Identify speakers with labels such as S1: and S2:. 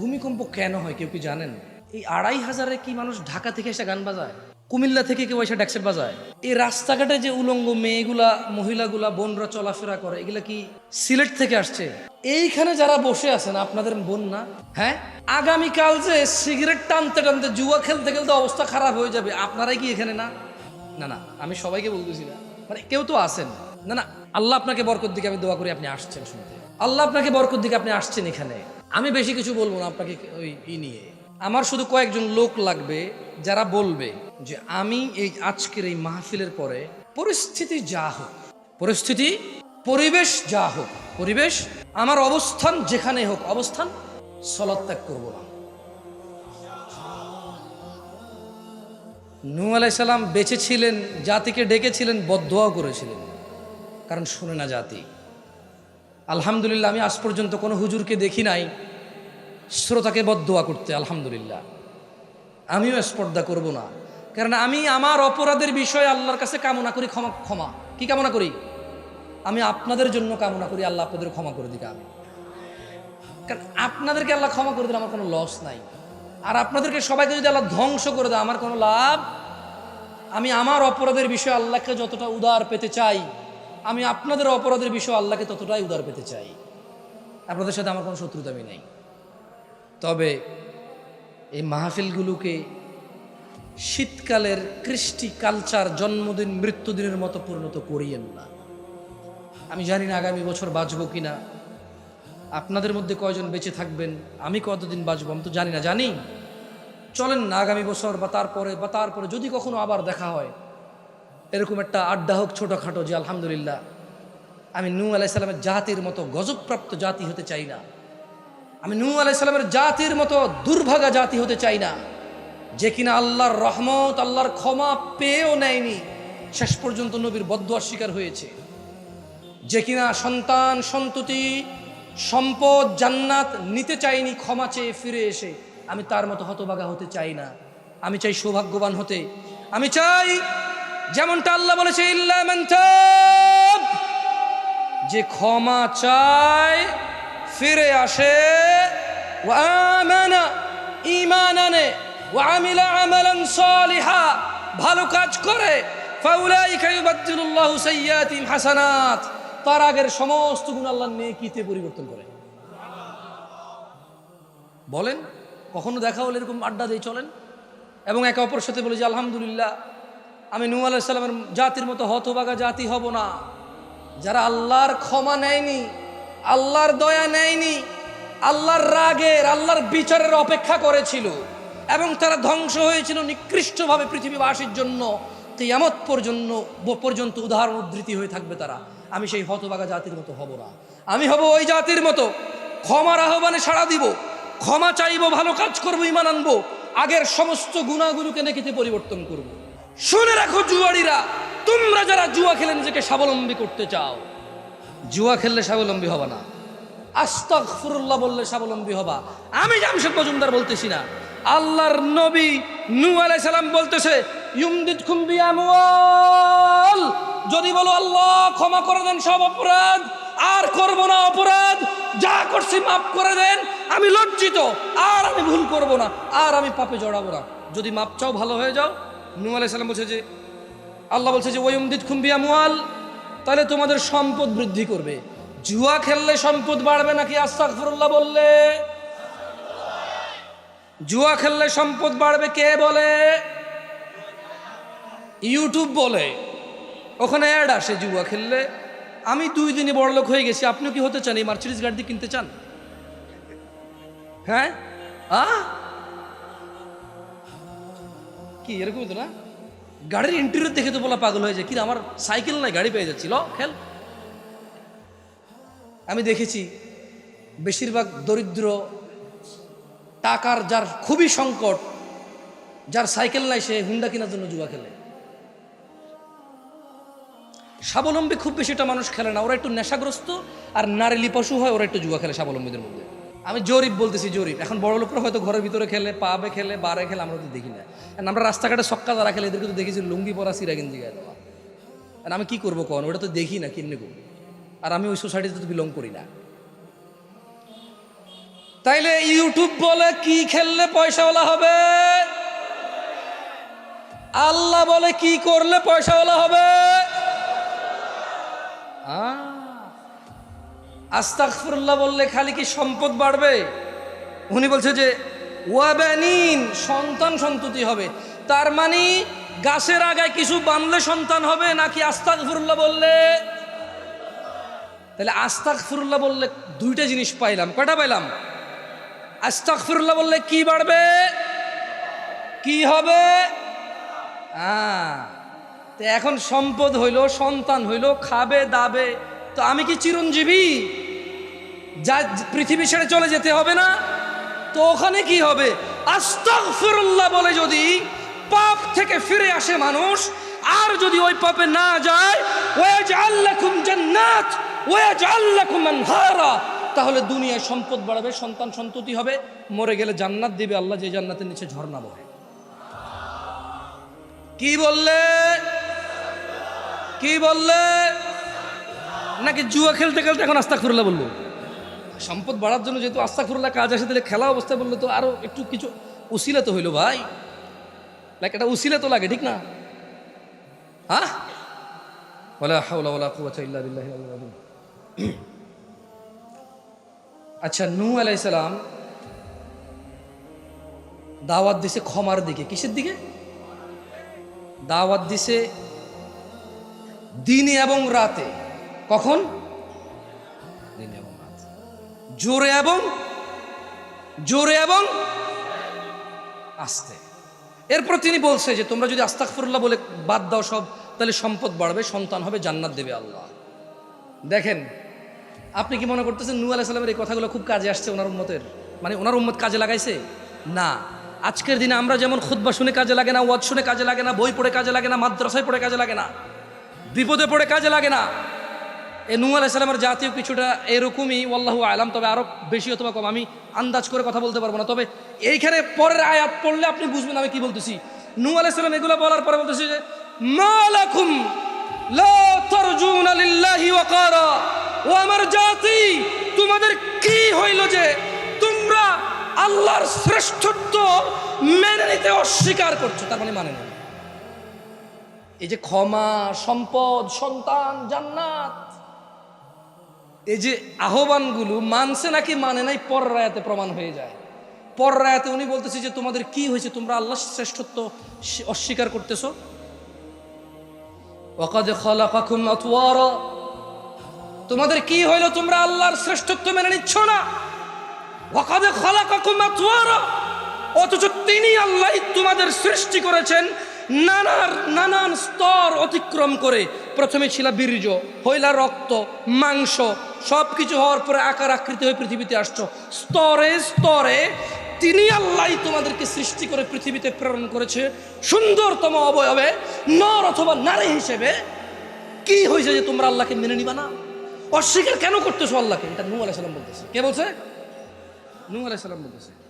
S1: ভূমিকম্প কেন হয় কেউ কি জানেন? এই আড়াই হাজারে কি মানুষ ঢাকা থেকে এসে গান বাজায়? কুমিল্লা থেকে কেউ এসে ড্যাক্সেট বাজায়? এই রাস্তাঘাটে যে উলঙ্গ মেয়েগুলা, মহিলাগুলা, বোনরা চলাফেরা করে, এগুলা কি সিলেট থেকে আসছে? এইখানে যারা বসে আছেন, আপনাদের বোন না? হ্যাঁ? আগামীকাল যে সিগারেট টানতে টানতে জুয়া খেলতে খেলতে অবস্থা খারাপ হয়ে যাবে, আপনারাই কি এখানে না? না না, আমি সবাইকে বলতেছি না। মানে কেউ তো আসেন না না, আল্লাহ আপনাকে বরকত দিকে, আমি দোয়া করি আপনি আসছেন শুনতে। আল্লাহ আপনাকে বরকত দিকে, আপনি আসছেন এখানে। আমি বেশি কিছু বলব না আপনাকে ওই ই নিয়ে। আমার শুধু কয়েকজন লোক লাগবে যারা বলবে যে আমি এই আজকের এই মাহফিলের পরে পরিস্থিতি যা হোক, পরিস্থিতি, পরিবেশ যা হোক, পরিবেশ, আমার অবস্থান যেখানে হোক, অবস্থান সলাদ ত্যাগ করব না। নূ আলাইসাল্লাম বেঁচে ছিলেন, জাতিকে ডেকেছিলেন বদোয়াও করেছিলেন। কারণ শুনে না জাতি। আলহামদুলিল্লাহ, আমি আজ পর্যন্ত কোনো হুজুরকে দেখি নাই, শ্রোতাকে বদোয়া করতে, আলহামদুলিল্লাহ। আমিও স্পর্ধা করব না। কারণ আমি আমার অপরাধের বিষয়ে আল্লাহর কাছে কামনা করি, ক্ষমা ক্ষমা। কি কামনা করি? আমি আপনাদের জন্য কামনা করি, আল্লাহ আপনাদের ক্ষমা করে দিকে আমি কারণ আপনাদেরকে আল্লাহ ক্ষমা করে দিলে আমার কোনো লস নাই। আর আপনাদেরকে সবাইকে যদি আল্লাহ ধ্বংস করে দেয়, আমার কোনো লাভ? আমি আমার অপরাধের বিষয়ে আল্লাহকে যতটা উদার পেতে চাই আমি আপনাদের অপরাধের বিষয়ে আল্লাহকে ততটাই উদার পেতে চাই। আপনাদের সাথে আমার কোনো শত্রুতা আমি নেই। তবে এই মাহফিলগুলোকে শীতকালের কৃষ্টি কালচার, জন্মদিন, মৃত্যুদিনের মতো পরিণত করিয়েন না। আমি জানি না আগামী বছর বাঁচবো কিনা। আপনাদের মধ্যে কয়জন বেঁচে থাকবেন? আমি কতদিন বাঁচব? আমি তো জানি না। জানি? চলেন না আগামী বছর বা তারপরে বা তারপরে যদি কখনো আবার দেখা হয় এরকম একটা আড্ডা হোক ছোটোখাটো যে আলহামদুলিল্লাহ, আমি নূ আলাইসাল্লামের জাতির মতো গজবপ্রাপ্ত জাতি হতে চাই না। আমি নূ আলাইসাল্লামের জাতির মতো দুর্ভাগা জাতি হতে চাই না, যে কিনা আল্লাহর রহমত, আল্লাহর ক্ষমা পেয়েও নেয়নি, শেষ পর্যন্ত নবীর বদুয়ার শিকার হয়েছে। যে কিনা সন্তান সন্ততি, সম্পদ জান্নাত নিতে চাইনি, ক্ষমা চেয়ে ফিরে এসে, আমি তার মতো হতবাগা হতে চাই না। আমি চাই সৌভাগ্যবান হতে। আমি চাই যেমনটা আল্লাহ বলেছে যে ক্ষমা চায়, ফিরে আসে। ঈমান আনে ভালো কাজ করে। হাসানাত। তার আগের সমস্ত গুণ আল্লাহ নেকিতে পরিবর্তন করে। বলেন, কখনো দেখা হলে এরকম আড্ডা দিয়ে চলেন? এবং একে অপরের সাথে বলে যে, আলহামদুলিল্লাহ আমি নূ আলাইসাল্লামের জাতির মতো হতবাগা জাতি হব না। যারা আল্লাহর ক্ষমা নেয়নি, আল্লাহর দয়া নেয়নি, আল্লাহর রাগের, আল্লাহর বিচারের অপেক্ষা করেছিল এবং তারা ধ্বংস হয়েছিল নিকৃষ্টভাবে পৃথিবীবাসীর জন্য তেয়ামত পর্যন্ত পর্যন্ত উদাহরণ উদ্ধৃতি হয়ে থাকবে তারা। আমি সেই হতবাগা জাতির মতো হব না। আমি হব ওই জাতির মতো। ক্ষমার আহ্বানে সাড়া দিব, ক্ষমা চাইব, ভালো কাজ করব ইমান আনব, আগের সমস্ত গুণাগুলোকে নেকিতে পরিবর্তন করব। শুনে রাখো জুয়ারিরা তোমরা যারা জুয়া খেলে নিজেকে স্বাবলম্বী করতে চাও, জুয়া খেললে স্বাবলম্বী হবা না। আস্তাগফিরুল্লাহ বললে স্বাবলম্বী হবা। আমি জামশেদ মজুমদার বলতেছি না, আল্লাহর নবী নূ আলাইহিস সালাম বলতেছে, ইউমদিদকুম বিআমওয়াল যদি বলো, আল্লাহ ক্ষমা করে দেন সব অপরাধ, আর করব না অপরাধ, যা করছি মাফ করে দেন, আমি লজ্জিত, আর আমি ভুল করব না, আর আমি পাপে জড়াবো না। যদি মাপ চাও ভালো হয়ে যাও নূ আলাইহিস সালাম বলছে যে, আল্লাহ বলছে যে ওয়ুমদিদ খুম্বিয়া মুয়াল তাহলে তোমাদের সম্পদ বৃদ্ধি করবে। জুয়া খেললে সম্পদ বাড়বে নাকি? আস্তাগফিরুল্লাহ বললে। জুয়া খেললে সম্পদ বাড়বে কে বলে? ইউটিউব বলে। ওখানে অ্যাড আসে জুয়া খেললে। আমি দুই দিনে বড়লোক হয়ে গেছি আপনি কি হতে চান? এই মার্সিডিস গাড়ি কিনতে চান? হ্যাঁ? আ কি এরকমই তো না? গাড়ির ইন্টেরিয়র দেখে তো বলা পাগল হয়ে যায়। কি আমার সাইকেল নাই, গাড়ি পেয়ে যাচ্ছিল খেল। আমি দেখেছি, বেশিরভাগ দরিদ্র, টাকার যার খুবই সংকট, যার সাইকেল নাই, সে হুন্ডা কেনার জন্য জুয়া খেলে। স্বাবলম্বী খুব বেশি বেশিটা মানুষ খেলে না। ওরা একটু নেশাগ্রস্ত, আর নারেলি পশু হয়, ওরা একটু জুয়া খেলে স্বাবলম্বীদের মধ্যে। আমি জরিপ বলতেছি জরিপ। এখন বড় লোকরা হয়তো ঘরের ভিতরে খেলে, পাবে খেলে, বারে খেলে, আমরা তো দেখি না। আমরা রাস্তাঘাটে সক্কা যারা খেলে এদেরকে তো দেখেছি, লুঙ্গি পরা সিরা গেঞ্জি গায়ে দেওয়া। আর আমি কি করব কখন ওটা তো দেখি না কেমনি আর আমি ওই সোসাইটিতে তো বিলং করি না। তাইলে ইউটিউব বলে কি খেললে পয়সাওয়ালা হবে? আল্লাহ বলে কি করলে পয়সাওয়ালা হবে? আস্তাকফিরুল্লাহ বললে খালি কি সম্পদ বাড়বে? উনি বলছে যে, ওয়াবানিন, সন্তান সন্ততি হবে। তার মানে গাছের আগায় কিছু বানলে সন্তান হবে, নাকি আস্তাকফিরুল্লাহ বললে? তাহলে আস্তাকফিরুল্লাহ বললে দুইটা জিনিস পাইলাম। কয়টা পাইলাম? আস্তাকফিরুল্লাহ বললে কি বাড়বে? কি হবে? হ্যাঁ। তো এখন সম্পদ হইল, সন্তান হইল, খাবে, দাবে। তো আমি কি চিরঞ্জীবী? যা পৃথিবী ছেড়ে চলে যেতে হবে না, তো ওখানে কি হবে? আস্তাগফিরুল্লাহ বলে যদি পাপ থেকে ফিরে আসে মানুষ, আর যদি ওই পাপে না যায়, ওয়াজআল লাকুম জান্নাত, ওয়াজআল লাকুম আনহারা, তাহলে দুনিয়ায় সম্পদ বাড়বে, সন্তান সন্ততি হবে, মরে গেলে জান্নাত দিবে আল্লাহ, যে জান্নাতের নিচে ঝর্ণা বহে। কি বললে? কি বললে? নাকি জুয়া খেলতে খেলতে এখন আস্তা খুরলা বলল সম্পদ বাড়ার জন্য যেহেতু আস্তা খুরলা কাজ আসে তাহলে খেলা অবস্থায় বললে তো আরও একটু কিছু উসিলা তো হইল ভাই। লাইক এটা উসিলা তো লাগে, ঠিক না? হ্যাঁ? আচ্ছা নু আলাইহিস সালাম দাওয়াত দিছে ক্ষমার দিকে। কিসের দিকে? দাওয়াত দিছে দিনে এবং রাতে। কখন? জোরে এবং জোরে এবং আস্তে। এরপর তিনি বলছে যে, তোমরা যদি আস্তাকফিরুল্লাহ বলে বাদ দাও সব, তাহলে সম্পদ বাড়বে, সন্তান হবে, জান্নাত দেবে আল্লাহ। দেখেন, আপনি কি মনে করতেছেন নূ আলাইহিস সালামের এই কথাগুলো খুব কাজে আসছে ওনার উম্মতের? মানে ওনার উম্মত কাজে লাগাইছে? না। আজকের দিনে আমরা যেমন খুতবা শুনে কাজে লাগে না, ওয়াজ শুনে কাজে লাগে না, বই পড়ে কাজে লাগে না, মাদ্রাসায় পড়ে কাজে লাগে না, বিপদে পড়ে কাজে লাগে না এ নূ আলাইসালামের জাতীয় কিছুটা এরকমই আল্লাহ আলাম। তবে আরও বেশি অথবা কম, আমি আন্দাজ করে কথা বলতে পারব না। তবে এইখানে পরের আয়াত পড়লে আপনি বুঝবেন আমি কি বলতেছি। নূ আলাইসালাম এগুলো বলার পরে বলতেছি যে মালাকুম আমার জাতি, তোমাদের কি হইল যে তোমরা আল্লাহর শ্রেষ্ঠত্ব মেনে নিতে অস্বীকার করছ? তার মানে মানে না। এই যে ক্ষমা, সম্পদ, সন্তান, জান্নাত এই যে আহ্বানগুলো মানছে নাকি মানে নাই, পর রায়াতে প্রমাণ হয়ে যায়। পর রায়াতে উনি বলতেছে যে, তোমাদের কি হয়েছে? তোমরা আল্লাহর শ্রেষ্ঠত্ব অস্বীকার করতেছো? তোমাদের কি হইল? তোমরা আল্লাহর শ্রেষ্ঠত্ব মেনে নিচ্ছ না? আতওয়ারা। অথচ তিনি আল্লাহ তোমাদের সৃষ্টি করেছেন নানার, নানান স্তর অতিক্রম করে। প্রথমে ছিল বীর্য, হইলা রক্ত, মাংস সব কিছু হওয়ার পরে আকার আকৃতি হয়ে পৃথিবীতে আসছো। স্তরে স্তরে তিনি আল্লাহ তোমাদেরকে সৃষ্টি করে পৃথিবীতে প্রেরণ করেছে। সুন্দরতম অবয়বে, নর অথবা নারী হিসেবে। কি হয়েছে যে তোমরা আল্লাহকে মেনে নিবা না? অস্বীকার কেন করতেছো আল্লাহকে? এটা নু আলাইসাল্লাম বলতেছে। কে বলছে? নূ আলাইসাল্লাম বলতেছে।